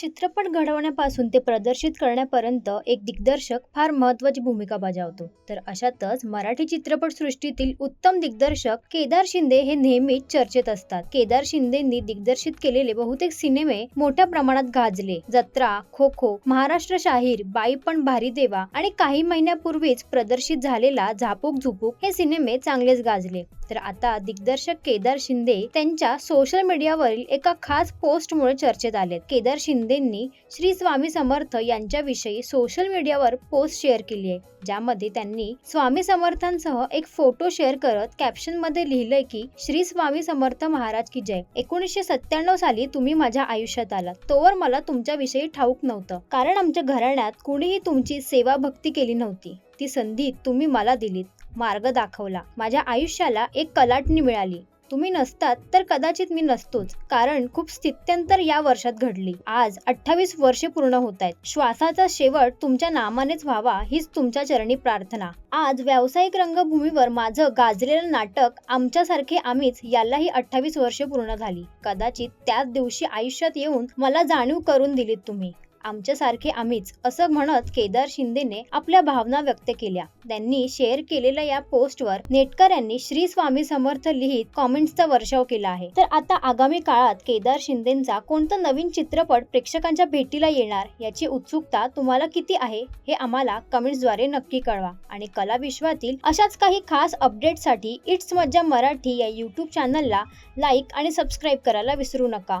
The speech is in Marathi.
चित्रपट घडवण्यापासून ते प्रदर्शित करण्यापर्यंत एक दिग्दर्शक फार महत्वाची भूमिका बजावतो. तर अशातच मराठी चित्रपटसृष्टीतील उत्तम दिग्दर्शक केदार शिंदे हे नेहमीच चर्चेत असतात. केदार शिंदेंनी दिग्दर्शित केलेले बहुतेक सिनेमे मोठ्या प्रमाणात गाजले. जत्रा खो खो महाराष्ट्र शाहीर बाई पण भारी देवा आणि काही महिन्यापूर्वीच प्रदर्शित झालेला झापूक झुपूक हे सिनेमे चांगलेच गाजले. तर आता दिग्दर्शक केदार शिंदे त्यांच्या सोशल मीडियावरील एका खास पोस्टमुळे चर्चेत आलेत. केदार शिंदेंनी श्री स्वामी समर्थ यांच्याविषयी सोशल मीडियावर पोस्ट शेअर केली आहे. ज्यामध्ये त्यांनी स्वामी समर्थांसह एक फोटो शेअर करत कॅप्शनमध्ये लिहिलंय की श्री स्वामी समर्थ महाराज की जय. एकोणीसशे सत्त्याण्णव साली तुम्ही माझ्या आयुष्यात आलात. तोवर मला तुमच्याविषयी ठाऊक नव्हतं. कारण आमच्या घराण्यात कुणीही तुमची सेवा भक्ती केली नव्हती. ती संधी तुम्ही मला दिलीत. मार्ग दाखवला. माझ्या आयुष्याला एक कलाटणी मिळाली. तुम्ही नसतात तर कदाचित मी नसतोच कारण खूप स्थित्यंतर या वर्षात घडली. आज अठ्ठावीस वर्षे पूर्ण होत आहेत श्वासाचा शेवट तुमच्या नामानेच व्हावा हीच तुमच्या चरणी प्रार्थना. आज व्यावसायिक रंगभूमीवर माझं गाजलेलं नाटक आमच्यासारखे आम्हीच यालाही अठ्ठावीस वर्षे पूर्ण झाली. कदाचित त्याच दिवशी आयुष्यात येऊन मला जाणीव करून दिलीत तुम्ही. आमच्यासारखे आम्हीच असं म्हणत केदार शिंदेने आपल्या भावना व्यक्त केल्या. त्यांनी शेअर केलेल्या या पोस्टवर नेटकऱ्यांनी श्री स्वामी समर्थ लिहित कॉमेंट्सचा वर्षाव केला आहे. तर आता आगामी काळात केदार शिंदेचा कोणता नवीन चित्रपट प्रेक्षकांच्या भेटीला येणार याची उत्सुकता तुम्हाला किती आहे हे आम्हाला कमेंट्सद्वारे नक्की कळवा. आणि कला विश्वातील अशाच काही खास अपडेटसाठी इट्स मज्जा मराठी या यूट्यूब चॅनलला लाईक आणि सबस्क्राईब करायला विसरू नका.